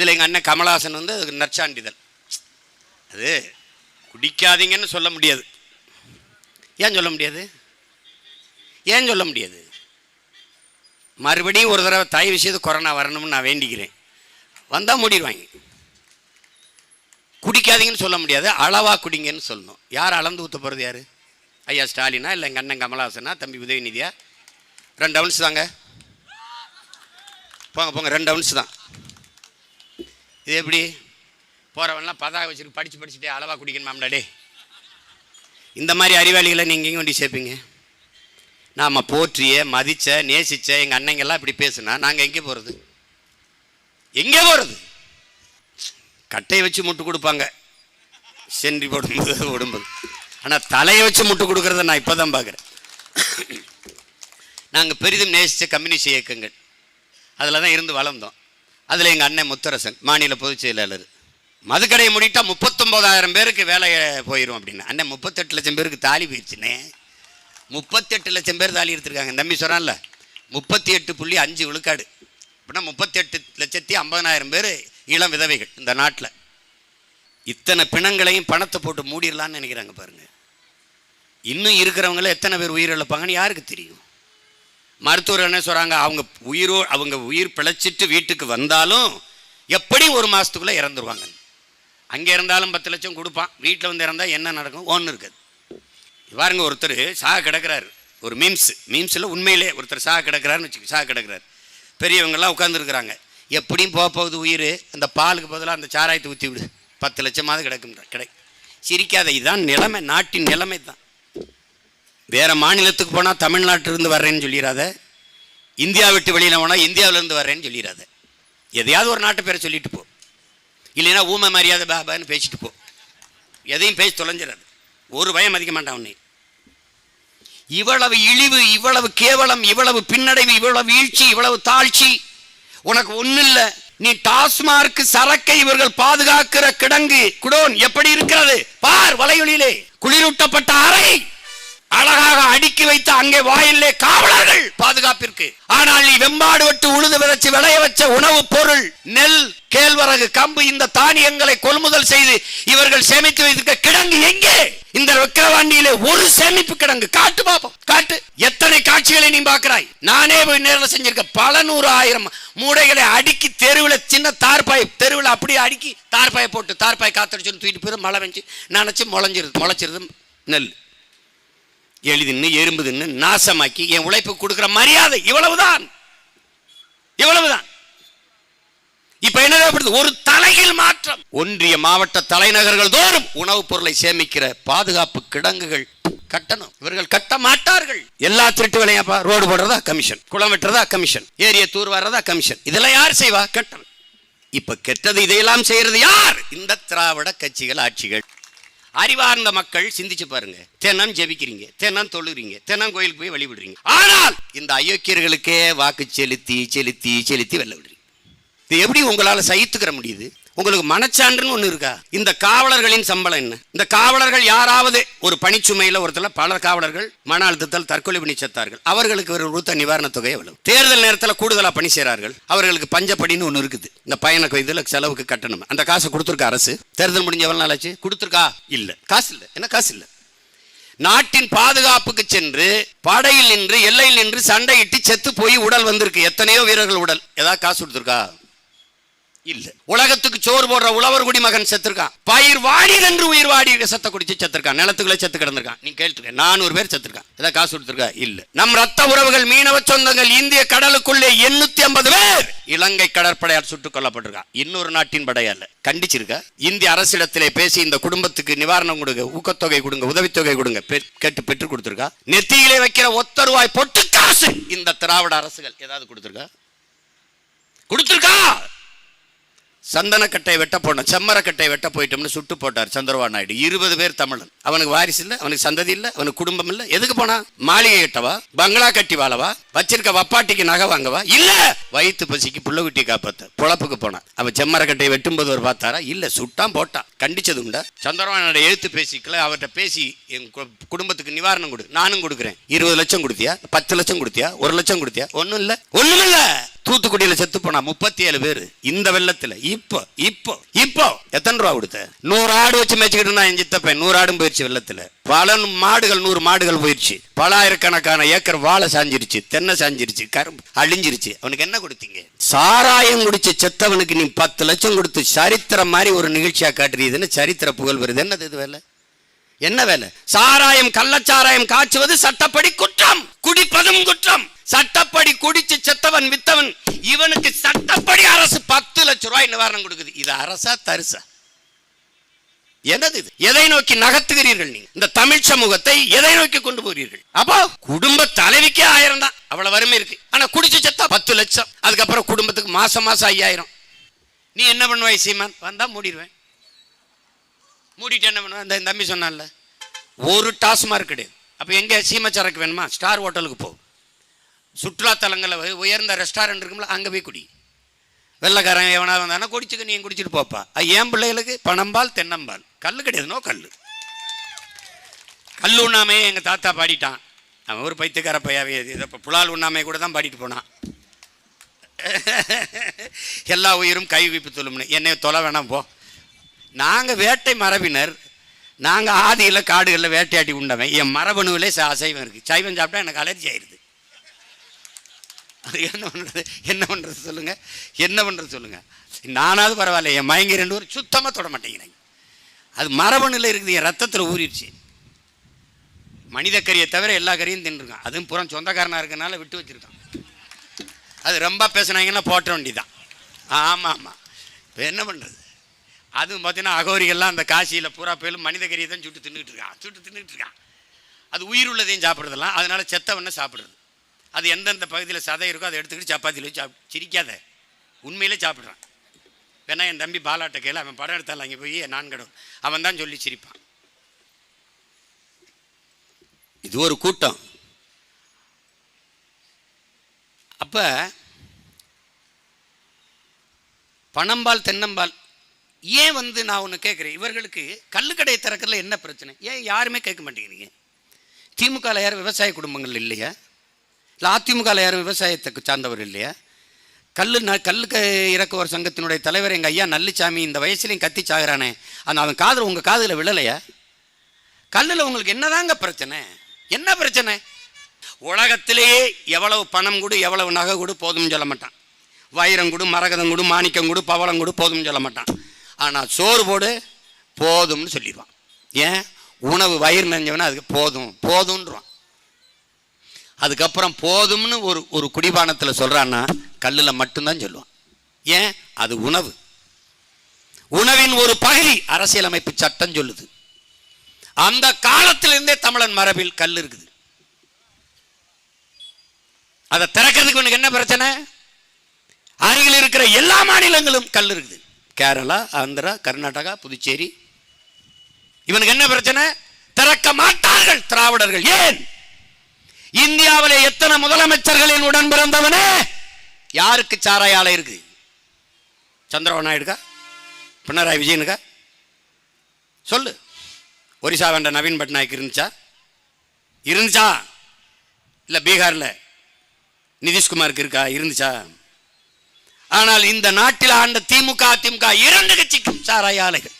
இதில் எங்கள் அண்ணன் கமலாசன் வந்து அதுக்கு நற்சான்றிதழ். அது குடிக்காதீங்கன்னு சொல்ல முடியாது. ஏன் சொல்ல முடியாது? ஏன் சொல்ல முடியாது? மறுபடியும் ஒரு தடவை தாய் விஷயத்து கொரோனா வரணும்னு நான் வேண்டிக்கிறேன். வந்தால் மூடிடுவாங்க. குடிக்காதீங்கன்னு சொல்ல முடியாது அளவா குடிங்கன்னு சொல்லணும். யார் அளந்து ஊற்ற போகிறது யார்? ஐயா ஸ்டாலினா இல்லை எங்கள் அண்ணன் கமலஹாசனா? தம்பி உதயநிதியா? ரெண்டு அவுன்ஸ் தாங்க. போங்க போங்க ரெண்டு அவுன்ஸ் தான். இது எப்படி? போகிறவன்லாம் பதாக வச்சுட்டு படித்து படிச்சுட்டே அளவாக குடிக்கணுமாம்டா டே இந்த மாதிரி அறிவாளிகளை நீங்கள் எங்கே கொண்டு சேர்ப்பீங்க? நாம் போற்றிய மதிச்ச நேசிச்ச எங்கள் அண்ணங்கெல்லாம் இப்படி பேசுனா நாங்கள் எங்கே போகிறது எங்கே போகிறது கட்டையை வச்சு முட்டு கொடுப்பாங்க. சென்றி போடும்போது ஓடும்போது ஆனால் தலையை வச்சு முட்டு கொடுக்குறத நான் இப்போ தான் பார்க்குறேன். நாங்கள் பெரிதும் நேசித்த கம்யூனிஸ்ட் இயக்கங்கள். அதில் தான் இருந்து வளர்ந்தோம். அதில் எங்கள் அண்ணன் முத்தரசன் மாநில பொதுச் செயலாளர். மதுக்கடையை முடிட்டால் முப்பத்தொம்போதாயிரம் பேருக்கு வேலையை போயிடும் அப்படின்னு. அண்ணன் முப்பத்தெட்டு லட்சம் பேருக்கு தாலி போயிடுச்சுன்னு முப்பத்தெட்டு லட்சம் பேர் தாலி எடுத்திருக்காங்க. தம்பி சொன்னான்ல முப்பத்தி எட்டு புள்ளி அஞ்சு விழுக்காடு. அப்படின்னா முப்பத்தெட்டு லட்சத்தி ஐம்பதனாயிரம் பேர் இளம் விதவைகள் இந்த நாட்டில். இத்தனை பிணங்களையும் பணத்தை போட்டு மூடிடலான்னு நினைக்கிறாங்க பாருங்கள் இன்னும் இருக்கிறவங்கள எத்தனை பேர் உயிரிழப்பாங்கன்னு யாருக்கு தெரியும்? மருத்துவர் என்ன சொல்கிறாங்க அவங்க உயிரோ அவங்க உயிர் பிழைச்சிட்டு வீட்டுக்கு வந்தாலும் எப்படி ஒரு மாதத்துக்குள்ளே இறந்துருவாங்க. அங்கே இருந்தாலும் பத்து லட்சம் கொடுப்பான். வீட்டில் வந்து இறந்தால் என்ன நடக்கும்? ஒன்று இருக்குது. பாருங்க ஒருத்தர் சாக கிடக்கிறாரு. ஒரு மீம்ஸ். மீம்ஸில் உண்மையிலே ஒருத்தர் சாக கிடக்கிறாருன்னு வச்சு சாக கிடக்கிறார். பெரியவங்கெல்லாம் உட்காந்துருக்குறாங்க எப்படியும் போக போகுது உயிர். அந்த பாலுக்கு பதிலாக அந்த சாராயத்தை ஊற்றி விடு. பத்து லட்சமாவது கிடக்கும் கிடை. சிரிக்காத. இதுதான் நிலைமை. நாட்டின் நிலைமை தான். வேற மாநிலத்துக்கு போனால் தமிழ்நாட்டிலிருந்து வர்றேன்னு சொல்லிடாத இந்தியா விட்டு வெளியில் போனால் இந்தியாவிலேருந்து வர்றேன்னு சொல்லிடாத எதையாவது ஒரு நாட்டு பேரை சொல்லிட்டு போ. இல்லைன்னா ஊமை மரியாதை பாபான்னு பேசிட்டு போ. எதையும் பேசி தொலைஞ்சிடாது ஒரு பயம் மதிக்க மாட்டான் உன்னை. இவ்வளவு இழிவு இவ்வளவு கேவலம் இவ்வளவு பின்னடைவு இவ்வளவு வீழ்ச்சி இவ்வளவு தாழ்ச்சி. உனக்கு ஒன்றும் இல்ல. நீ டாஸ்மார்க் சரக்கை இவர்கள் பாதுகாக்கிற கிடங்கு. குடோன் எப்படி இருக்கிறது? பார் வலையொலியிலே. குளிரூட்டப்பட்ட அறை. அழகாக அடுக்கி வைத்து அங்கே வாயிலே காவலர்கள். பாதுகாப்பிற்கு. ஆனால் நீ வெம்பாடு விட்டு உழுது விதைச்சு விளைய வச்ச உணவுப் பொருள் நெல் கேழ்வரகு கம்பு இந்த தானியங்களை கொள்முதல் செய்து இவர்கள் சேமித்து வைத்திருக்க கிடங்கு எங்கே? இந்த விக்கிரவாண்டியிலே ஒரு சேமிப்பு கிடங்கு. காட்டு பாப்போம் காட்டு. எத்தனை காட்சிகளை நீ பார்க்கிறாய்? நானே போய் நேரில் செஞ்சிருக்க பல நூறு ஆயிரம் மூடைகளை அடுக்கி தெருவில் சின்ன தார்பாய் தெருவில் அப்படியே அடுக்கி தார்பாயை போட்டு தார்பாய் காத்தடிச்சுன்னு தூக்கிட்டு போயிடும் மழை வெஞ்சு நினச்சி முளைஞ்சிருது முளைச்சிருது நெல். எளிதின்னு எறும்புதுன்னு நாசமாக்கி என் உழைப்பு கொடுக்கிற மரியாதை இவ்வளவுதான். இவ்வளவுதான். இப்ப என்ன ஒரு தலையில் மாற்றம். ஒன்றிய மாவட்ட தலைநகர்கள் தோறும் உணவுப் பொருளை சேமிக்கிற பாதுகாப்பு கிடங்குகள் கட்டணும். இவர்கள் கட்ட மாட்டார்கள். எல்லா திருட்டு வேலையாப்பா ரோடு போடுறதா கமிஷன். குளம் வெட்டுறதா கமிஷன். ஏரிய தூர் வர்றதா கமிஷன். இதெல்லாம் யார் செய்வா? கட்டணும். இப்ப கெட்டது இதையெல்லாம் செய்யறது யார்? இந்த திராவிட கட்சிகள் ஆட்சிகள். அறிவார்ந்த மக்கள் சிந்திச்சு பாருங்க. தினம் ஜெபிக்கிறீங்க தினம் தொழுறீங்க தினம் கோயிலுக்கு போய் வழிபடுறீங்க. ஆனால் இந்த அயோக்கியர்களுக்கே வாக்கு செலுத்தி செலுத்தி செலுத்தி வெள்ள விடுறீங்க. இது எப்படி உங்களால் சகித்துக்கிற முடியுது? உங்களுக்கு மனச்சான்றுன்னு ஒன்று இருக்கா? இந்த காவலர்களின் சம்பளம் என்ன? இந்த காவலர்கள் யாராவது ஒரு பணிச்சுமையில் ஒருத்தர் பல காவலர்கள் மன அழுத்தத்தால் தற்கொலை பண்ணி செத்தார்கள். அவர்களுக்கு ஒரு உறுத்த நிவாரணத் தொகை எவ்வளவு? தேர்தல் நேரத்தில் கூடுதலாக பணி செய்கிறார்கள் அவர்களுக்கு பஞ்சப்படின்னு ஒன்று இருக்குது. இந்த பயண இதில் செலவுக்கு கட்டணும். அந்த காசை கொடுத்துருக்கா அரசு? தேர்தல் முடிஞ்ச எவ்வளோ நாள் ஆச்சு? கொடுத்துருக்கா? இல்லை. காசு இல்லை. என்ன காசு இல்லை? நாட்டின் பாதுகாப்புக்கு சென்று படையில் நின்று எல்லையில் நின்று சண்டையிட்டு செத்து போய் உடல் வந்திருக்கு. எத்தனையோ வீரர்கள் உடல். ஏதாவது காசு கொடுத்துருக்கா? இல்லை. உலகத்துக்கு சோறு போடுற உழவர் குடிமகன் செத்துருக்கான். பயிர் வாடி என்று உயிர் வாடி செத்த குடிச்சு செத்துருக்கான். நிலத்துக்குள்ள செத்து கிடந்திருக்கான். நீ கேட்டுருக்க நானூறு பேர் செத்துருக்கான். ஏதாவது காசு கொடுத்துருக்கா? இல்ல. நம் ரத்த உறவுகள் மீனவ சொந்தங்கள் இந்திய கடலுக்குள்ளே எண்ணூத்தி ஐம்பது பேர் இலங்கை கடற்படையால் சுட்டுக் கொல்லப்பட்டிருக்கான். இன்னொரு நாட்டின் படையால கண்டிச்சிருக்க? இந்திய அரசிடத்திலே பேசி இந்த குடும்பத்துக்கு நிவாரணம் கொடுங்க ஊக்கத்தொகை கொடுங்க உதவித்தொகை கொடுங்க. கேட்டு பெற்று கொடுத்துருக்கா? நெத்தியிலே வைக்கிற ஒத்த ரூபாய் பொட்டு காசு இந்த திராவிட அரசுகள் ஏதாவது கொடுத்துருக்கா? கொடுத்துருக்கா? சந்தனக்கட்டை வெட்ட போனோம் செம்மரக்கட்டை வெட்ட போயிட்டோம்னு சுட்டு போட்டார் சந்திரபாபு நாயுடு. இருபது பேர் தமிழன். அவனுக்கு வாரிசு இல்லை அவனுக்கு சந்ததி இல்லை அவனுக்கு குடும்பம் இல்லை. எதுக்கு போனா? மாளிகை கட்டவா? பங்களா கட்டி வாழவா? வச்சிருக்க வப்பாட்டிக்கு நகை வாங்கவா? இல்ல! வயிற்று பசிக்கு புள்ள குட்டி காப்பாத்த. பொழப்புக்கு போனான் அவன் செம்மரக்கட்டையை வெட்டும்போது ஒரு பார்த்தாரா? இல்ல சுட்டான் போட்டான். கண்டிச்சது உண்டா? சந்திரபாபு நாயுடு எழுத்து பேசிக்கல அவர்கிட்ட பேசி என் கு- குடும்பத்துக்கு நிவாரணம் கொடு. நானும் கொடுக்குறேன். இருபது லட்சம் கொடுத்தியா? பத்து லட்சம் கொடுத்தியா? ஒரு லட்சம் கொடுத்தியா? ஒன்றும் இல்லை. ஒன்றும் இல்லை தூத்துக்குடியில செத்து போனா முப்பத்தி ஏழு பேர் இந்த வெள்ளத்துல. இப்போ இப்போ இப்போ. எத்தனை ரூபா கொடுத்த? நூறு ஆடு வச்சு மேய்ச்சிக்கிட்டு இருந்தா என் சித்தப்பன். நூறு ஆடும் போயிடுச்சு வெள்ளத்துல. பல மாடுகள் நூறு மாடுகள் போயிடுச்சு பல ஆயிரக்கணக்கான ஏக்கர் வாழை சாஞ்சிருச்சு தென்னை சாஞ்சிருச்சு கரும்பு அழிஞ்சிருச்சு. அவனுக்கு என்ன கொடுத்தீங்க? சாராயம் குடிச்ச செத்தவனுக்கு நீ பத்து லட்சம் கொடுத்து சரித்திரம் மாதிரி ஒரு நிகழ்ச்சியா காட்டுறீதுன்னு சரித்திர புகழ் வருது என்னது இது வேலை? என்ன வேலை? சாராயம் கள்ளச்சாராயம் காய்ச்சுவது சட்டப்படி குற்றம். குடிப்பதும் குற்றம். சட்டப்படி குடிச்சு செத்தவன் வித்தவன் இவனுக்கு சட்டப்படி அரசு பத்து லட்சம் ரூபாய் நிவாரணம் கொடுக்குது. இது அரசா தரிசா? என்னது இது? எதை நோக்கி நகர்த்துகிறீர்கள் நீங்க இந்த தமிழ் சமூகத்தை எதை நோக்கி கொண்டு போகிறீர்கள்? அப்போ குடும்ப தலைவிக்கே ஆயிரம் தான். அவ்வளவு வறுமை இருக்கு. ஆனா குடிச்சு செத்தா பத்து லட்சம். அதுக்கப்புறம் குடும்பத்துக்கு மாசம் மாசம் ஐயாயிரம். நீ என்ன பண்ணுவாய் சீமான்? வந்தா மூடிடுவேன். மூடிட்டு என்ன பண்ணுவேன் இந்த தம்பி சொன்னான்ல ஒரு டாஸ்மார்க் கிடையாது அப்போ எங்கே சீமச்சரக்கு வேணுமா? ஸ்டார் ஹோட்டலுக்கு போ. சுற்றுலாத்தலங்களில் உயர்ந்த ரெஸ்டாரண்ட் இருக்கும்ல அங்கே போய் குடி. வெள்ளைக்காரன் எவனா வந்தானா குடிச்சுக்க நீ குடிச்சிட்டு போப்பா. அது என் பிள்ளைகளுக்கு? பணம்பால் தென்னம்பால். கல் கிடையாது நோ கல் கல் உண்ணாமையே எங்கள் தாத்தா பாடிட்டான். அவன் ஒரு பைத்தியக்கார பையாவே இதை இப்போ புலால் உண்ணாமையை கூட தான் பாடிட்டு போனான். எல்லா உயிரும் கைவிப்பு தொழும்னு என்னை தொலை வேணாம் போ. நாங்கள் வேட்டை மரபினர். நாங்கள் ஆதியில் காடுகளில் வேட்டையாட்டி உண்டவன். என் மரபணுவிலே அசைவம் இருக்குது சைவம் சாப்பிட்டா எனக்கு அலர்ஜி ஆயிடுது அது என்ன பண்ணுறது என்ன பண்ணுறது சொல்லுங்கள் என்ன பண்ணுறது சொல்லுங்கள் நானாவது பரவாயில்ல. என் மயங்கி ரெண்டு பேரும் சுத்தமாக தொட மாட்டேங்கிறாங்க. அது மரபணுல இருக்குது. என் ரத்தத்தில் ஊறிடுச்சு. மனித கறியை தவிர எல்லா கறியும் தின்றுருக்கான். அதுவும் புறம் சொந்தக்காரனாக இருக்கனால விட்டு வச்சுருக்கான். அது ரொம்ப பேசுனாங்கன்னா போட்ட வேண்டிதான். ஆமாம். ஆமாம் இப்போ என்ன பண்ணுறது அதுவும் பார்த்தீங்கன்னா அகோரிகள்லாம் அந்த காசியில் பூரா போயிலும் மனித கறியை தான் சுட்டு தின்னுட்டு இருக்கான். சுட்டு தின்னுட்டு இருக்கான். அது உயிர் உள்ளதையும் சாப்பிட்றதெல்லாம். அதனால் செத்தவண்ணை சாப்பிட்றது. அது எந்தெந்த பகுதியில் சதை இருக்கோ அதை எடுத்துக்கிட்டு சப்பாத்தியில் வச்சு சாப் சிரிக்காத. உண்மையிலே சாப்பிட்றான். வேணா என் தம்பி பாலாட்ட கையில் அவன் படம் எடுத்தால அங்கே போய் நான் கடவுள் அவன் தான் சொல்லி சிரிப்பான். இது ஒரு கூட்டம். அப்போ பணம்பால் தென்னம்பால் ஏன் வந்து நான் ஒன்று கேட்குறேன் இவர்களுக்கு கள்ளுக்கடையை திறக்கிறதுல என்ன பிரச்சனை? ஏன் யாருமே கேட்க மாட்டேங்கிறீங்க? திமுகவில் யார் விவசாய குடும்பங்கள் இல்லையா? இல்லை அதிமுகவில் யாரும் விவசாயத்துக்கு சார்ந்தவர் இல்லையா கல் ந கல்லுக்கு இறக்குவர் சங்கத்தினுடைய தலைவர் எங்கள் ஐயா நல்லிச்சாமி இந்த வயசுலையும் கத்தி சாகிறானே. அந்த அவன் காதில் உங்கள் காதில் விழலையா கல்லில் உங்களுக்கு என்னதாங்க பிரச்சனை? என்ன பிரச்சனை? உலகத்திலேயே எவ்வளவு பணம் கொடு எவ்வளவு நகை கொடு போதும்னு சொல்ல மாட்டான். வைரம் கொடு மரகதம் கொடு மாணிக்கம் கொடு பவளம் கொடு போதும்னு சொல்ல மாட்டான். ஆனால் சோறு போடு போதும்னு சொல்லிடுவான். ஏன்? உணவு வயிறு நிறைஞ்சவன அதுக்கு போதும் போதும்ன்றான் அதுக்கப்புறம் போதும்னு ஒரு ஒரு குடிபானத்தில் சொல்கிறான்னா கல்லில் மட்டும்தான் சொல்லுவான். ஏன்? அது உணவு. உணவின் ஒரு பகுதி அரசியலமைப்பு சட்டம் சொல்லுது. அந்த காலத்திலிருந்தே தமிழன் மரபில் கல் இருக்குது. அதை திறக்கிறதுக்கு உனக்கு என்ன பிரச்சனை? அருகில் இருக்கிற எல்லா மாநிலங்களும் கல் இருக்குது. கேரளா ஆந்திரா கர்நாடகா புதுச்சேரி. இவனுக்கு என்ன பிரச்சனை? திறக்க மாட்டார்கள் திராவிடர்கள். ஏன்? இந்தியாவிலே எத்தனை முதலமைச்சர்களின் உடன் பிறந்தவனே? யாருக்கு சாராய ஆலை இருக்கு? சந்திரபாபு நாயுடுக்கா? பினராயி விஜயனுக்கா? சொல்லு. ஒரிசா வேண்ட நவீன் பட்நாயக் இருந்துச்சா? இருந்துச்சா? இல்லை பீகாரில் நிதிஷ்குமாருக்கு இருக்கா? இருந்துச்சா? ஆனால் இந்த நாட்டில் ஆண்ட திமுக அதிமுக இரண்டு கட்சிக்கும் சாராய ஆலைகள்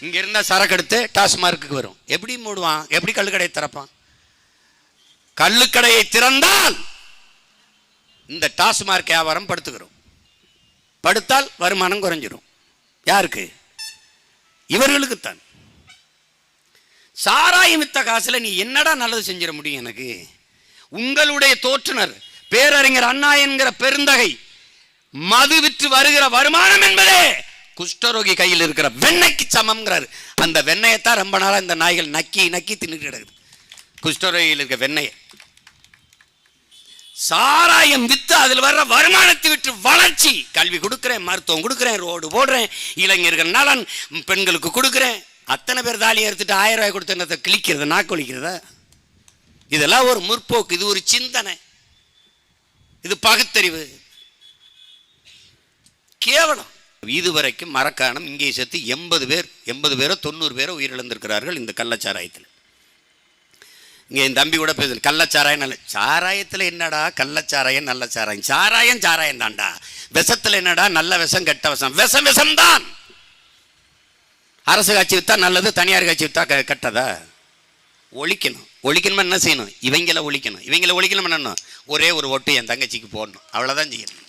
இங்க இருந்தா சரக்கு எடுத்து டாஸ்மார்க்கு வரும். எப்படி மூடுவான்? எப்படி கள்ளுக்கடையை திறப்பான்? கள்ளுக்கடையை திறந்தால் இந்த டாஸ்மார்க் வியாபாரம் படுத்துக்கிறோம் படுத்தால் வருமானம் குறைஞ்சிரும். யாருக்கு? இவர்களுக்குத்தான். சாராயம் வித்த காசுல நீ என்னடா நல்லது செஞ்சிட முடியும் எனக்கு? உங்களுடைய தோற்றுனர் பேரறிஞர் அண்ணா என்கிற பெருந்தகை மது விற்று வருகிற வருமானம் என்பதே குஷ்டரோகி கையில் இருக்கிற வெண்ணைக்கு சமம்ங்கிறாரு. அந்த வெண்ணையத்தான் ரொம்ப நாளாக இந்த நாய்கள் நக்கி நக்கி தின்னுட்டு கிடக்குது. குஷ்டரோகியில் இருக்க வெண்ணெயை சாராயம் வித்து அதில் வர்ற வருமானத்தை விட்டு வளர்ச்சி. கல்வி கொடுக்குறேன் மருத்துவம் கொடுக்குறேன் ரோடு போடுறேன் இளைஞர்கள் நலன் பெண்களுக்கு கொடுக்குறேன். அத்தனை பேர் தாலி எடுத்துட்டு ஆயிரம் ரூபாய் கொடுத்து என்னத்தை கிழிக்கிறது இதெல்லாம் ஒரு முற்போக்கு இது ஒரு சிந்தனை. இது பகுத்தறிவு. கேவலம். இதுவரைக்கும் மரக்காணம் இங்கே சேர்த்து எண்பது பேர் எண்பது பேரோ தொண்ணூறு பேரோ உயிரிழந்திருக்கிறார்கள் இந்த கள்ளச்சாராயத்தில். இங்கே என் தம்பி கூட பேசு கள்ளச்சாராயம் நல்ல சாராயத்தில் என்னடா கள்ளச்சாராயம் நல்ல சாராயம்? சாராயம் சாராயம் தான்டா. விஷத்தில் என்னடா நல்ல விஷம் கெட்ட விஷம்? விஷம் விஷம்தான். அரசு காட்சி வித்தா நல்லது தனியார் காட்சி வித்தா க- கெட்டதா? ஒழிக்கணும். ஒழிக்கணுமா என்ன செய்யணும்? இவங்கள ஒழிக்கணும். இவங்கள ஒழிக்கணும் என்னணும் ஒரே ஒரு ஒட்டு என் தங்கச்சிக்கு போடணும். அவ்வளோதான் செய்யணும்.